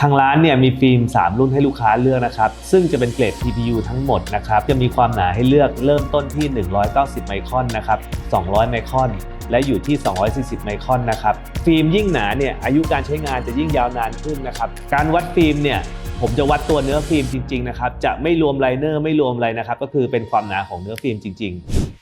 ทางร้านเนี่ยมีฟิล์ม 3 รุ่นให้ลูกค้าเลือกนะครับ ซึ่งจะเป็นเกรด TPU ทั้งหมดนะครับ จะมีความหนาให้เลือกเริ่มต้นที่ 190 ไมครอนนะครับ 200 ไมครอน และอยู่ที่ 240 ไมครอนนะครับ ฟิล์มยิ่งหนาเนี่ยอายุการใช้งานจะยิ่งยาวนานขึ้นนะครับ การวัดฟิล์มเนี่ยผมจะวัดตัวเนื้อฟิล์มจริงๆนะครับ จะไม่รวมไลเนอร์ไม่รวมอะไรนะครับ ก็คือเป็นความหนาของเนื้อฟิล์มจริง ๆ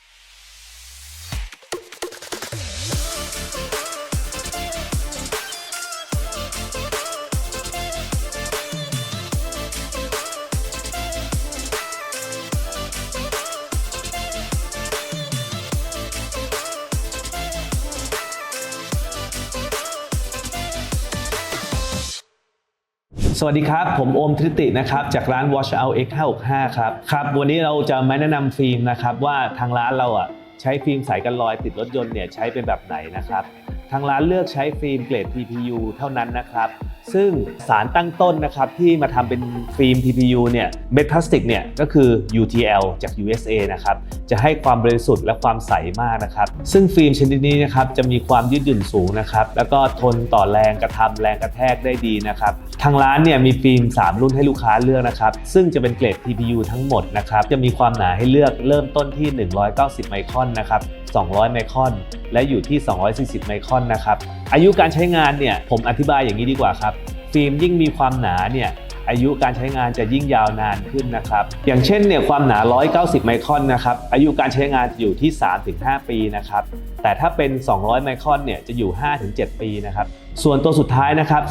สวัสดีครับ ผมโอมทริตินะครับ จากร้าน Watch Out X 565ครับครับวันนี้เราจะมาแนะนำฟิล์มนะครับว่าทางร้านเราอะใช้ฟิล์มสายกันรอยติดรถยนต์เนี่ยใช้เป็นแบบไหนนะครับ ทางร้านเลือกใช้ฟิล์มเกรด TPU เท่านั้นนะครับ ซึ่งสารตั้งต้นนะครับที่มาทำเป็นฟิล์ม TPU เนี่ยเม็ดพลาสติกเนี่ยก็คือ UTL จาก USA นะครับจะให้ความบริสุทธิ์และความใสมากนะครับ ซึ่งฟิล์มชนิดนี้นะครับจะมีความยืดหยุ่นสูงนะครับแล้วก็ทนต่อแรงกระทำแรงกระแทกได้ดีนะครับทางร้านเนี่ยมีฟิล์ม 3 รุ่นให้ลูกค้าเลือกนะครับซึ่งจะเป็นเกรด TPU ทั้งหมดนะครับจะมีความหนาให้เลือกเริ่มต้นที่ 190 ไมครอนนะครับ200 ไมครอน และอยู่ที่ 240 ไมครอนนะครับ อายุการใช้งานเนี่ยผมอธิบายอย่างนี้ดีกว่าครับ ฟิล์มยิ่งมีความหนาเนี่ยอายุการใช้งานจะยิ่งยาวนานขึ้นนะครับ อย่างเช่นเนี่ยความหนา 190 ไมครอนนะครับ อายุการใช้งานจะอยู่ที่ 3-5 ปีนะครับ แต่ถ้าเป็น 200 ไมครอนเนี่ยจะอยู่ 5-7 ปีนะครับ ส่วนตัวสุดท้ายนะครับ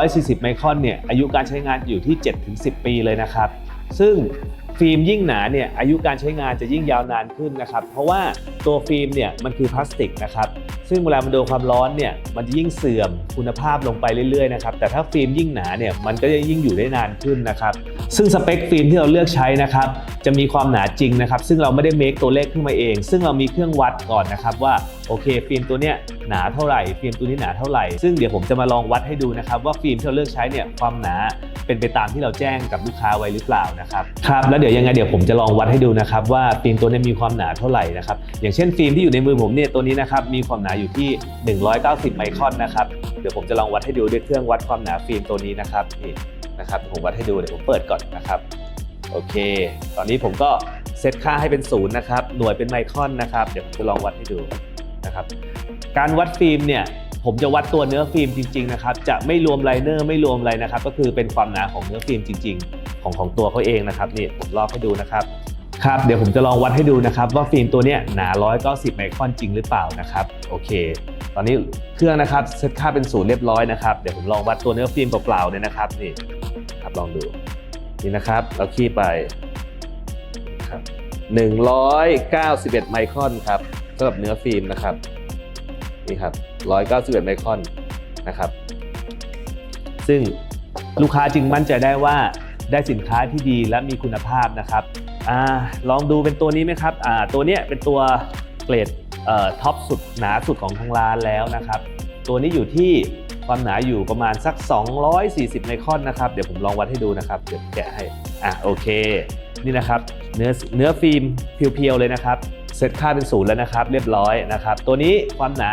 240 ไมครอนเนี่ยอายุการใช้งานอยู่ที่ 7-10 ปีเลยนะครับ ซึ่งฟิล์มยิ่งหนาเนี่ยอายุการใช้งานจะยิ่งยาวนานขึ้นนะครับ เพราะว่าตัวฟิล์มเนี่ยมันคือพลาสติกนะครับซึ่งเวลามันโดนความร้อนเนี่ยมันจะยิ่งเสื่อมคุณภาพลงไปเรื่อยๆนะครับแต่ถ้าฟิล์มยิ่งหนาเนี่ยมันก็จะยิ่งอยู่ได้นานขึ้นนะครับซึ่งสเปคฟิล์มที่เราเลือกใช้นะครับจะมีความหนาจริงนะครับซึ่งเราไม่ได้เมคตัวเลขขึ้นมาเอง ซึ่งเรามีเครื่องวัดก่อนนะครับว่าโอเค ฟิล์มตัวเนี้ยหนาเท่าไหร่ฟิล์มตัวนี้หนาเท่าไหร่ซึ่งเดี๋ยวผมจะมาลองวัดให้ดูนะครับว่าฟิล์มที่เราเลือกใช้เนี่ยความหนา เป็นไปตามที่เราแจ้งกับลูกค้าไว้หรือเปล่านะครับครับแล้วเดี๋ยวยังไงเดี๋ยวผมจะลองวัดให้ดูนะครับว่าฟิล์มตัวนี้มีความหนาเท่าไหร่นะครับอย่างเช่นฟิล์มที่อยู่ในมือผมเนี่ยตัวนี้นะครับมีความหนาอยู่ที่ 190 ไมครอนนะครับเดี๋ยวผมจะลองวัดให้ดูด้วยเครื่องวัดความหนาฟิล์มตัวนี้นะครับนี่นะครับผมวัดให้ดูเดี๋ยวผมเปิดก่อนนะครับโอเค ตอนนี้ผมก็เซตค่าให้เป็นศูนย์นะครับหน่วยเป็นไมครอนนะครับเดี๋ยวผมจะลองวัดให้ดูนะครับการวัดฟิล์มเนี่ย ผมจะวัดตัวเนื้อฟิล์มจริงๆนะครับจะไม่รวมไลเนอร์ไม่รวมอะไรนะครับก็คือเป็นความหนาของเนื้อฟิล์มจริง ๆ ของของตัวเขาเองนะครับนี่ผมลอกให้ดูนะครับครับเดี๋ยวผมจะลองวัดให้ดูนะครับว่าฟิล์มตัวเนี้ยหนา 190 ไมครอนจริงหรือเปล่านะครับโอเค ตอนนี้เครื่องนะครับเซตค่าเป็นศูนย์เรียบร้อยนะครับเดี๋ยวผมลองวัดตัวเนื้อฟิล์มเปล่าๆเนี่ยนะครับนี่ครับลองดูนี่นะครับเราคีย์ไปครับ191 ไมครอนครับสำหรับเนื้อฟิล์มนะครับนี่ครับ 191ไมครอนนะครับ ซึ่งลูกค้าจึงมั่นใจได้ว่าได้สินค้าที่ดีและมีคุณภาพนะครับอลองดูเป็นตัวนี้ไหมครับตัวนี้เป็นตัวเกรดท็อปสุดหนาสุดของทางร้านแล้วนะครับ ตัวนี้อยู่ที่ความหนาอยู่ประมาณสัก 240 ไมครอนนะครับ เดี๋ยวผมลองวัดให้ดูนะครับ เดี๋ยวแกะให้ อะโอเค นี่นะครับเนื้อเนื้อฟิล์มเพียวๆเลยนะครับ เซตค่าเป็นศูนย์แล้วนะครับ เรียบร้อยนะครับ ตัวนี้ความหนา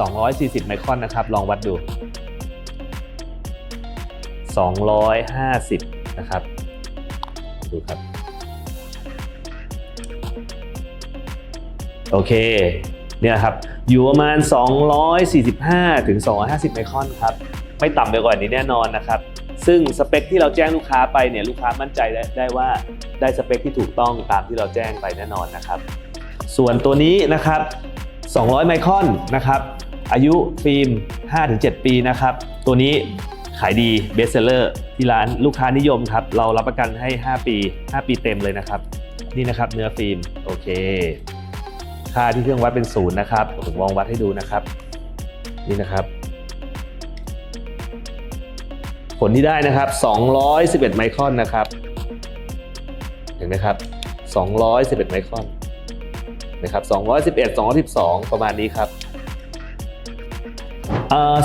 240 ไมครอนนะครับ ลองวัดดู 250 นะครับ ดูครับ โอเค เนี่ยครับ อยู่ประมาณ 245 ถึง 250 ไมครอนครับ ไม่ต่ำไปกว่านี้แน่นอนนะครับซึ่งสเปคที่เราแจ้งลูกค้าไปเนี่ยลูกค้ามั่นใจได้ได้ว่าได้สเปคที่ถูกต้องตามที่เราแจ้งไปแน่นอนนะครับ ส่วนตัวนี้นะครับ 200 ไมครอนนะครับ อายุฟิล์ม 5-7 ปีนะครับ ตัวนี้ขายดีเบสเซอร์ที่ร้านลูกค้านิยมครับ เรารับประกันให้ 5 ปี 5 ปีเต็มเลยนะครับ นี่นะครับเนื้อฟิล์ม โอเค ค่าที่เครื่องวัดเป็นศูนย์นะครับ ผมลองวัดให้ดูนะครับ นี่นะครับ ผลที่ได้นะครับ 211 ไมครอนนะครับ เห็นไหมครับ 211 ไมครอนนะครับ211 212 ประมาณนี้ครับ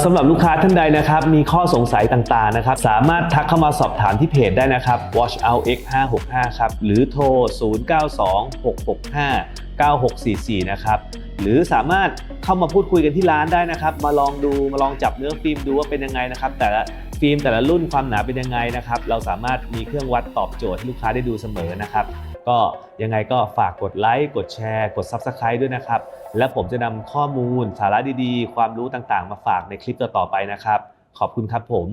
สำหรับลูกค้าท่านใดนะครับ มีข้อสงสัยต่างๆนะครับ สามารถทักเข้ามาสอบถามที่เพจได้นะครับ Watch Out X 565ครับ หรือโทร 0926659644 นะครับ หรือสามารถเข้ามาพูดคุยกันที่ร้านได้นะครับ มาลองดูมาลองจับเนื้อฟิล์มดูว่าเป็นยังไงนะครับ แต่ละฟิล์มแต่ละรุ่นความหนาเป็นยังไงนะครับ เราสามารถมีเครื่องวัดตอบโจทย์ให้ลูกค้าได้ดูเสมอนะครับ ก็ยังไงก็ฝากกดไลค์กดแชร์ กด Subscribe ด้วยนะครับ และผมจะนำข้อมูลสาระดีๆ ความรู้ต่างๆ มาฝากในคลิปต่อๆไปนะครับ ขอบคุณครับผม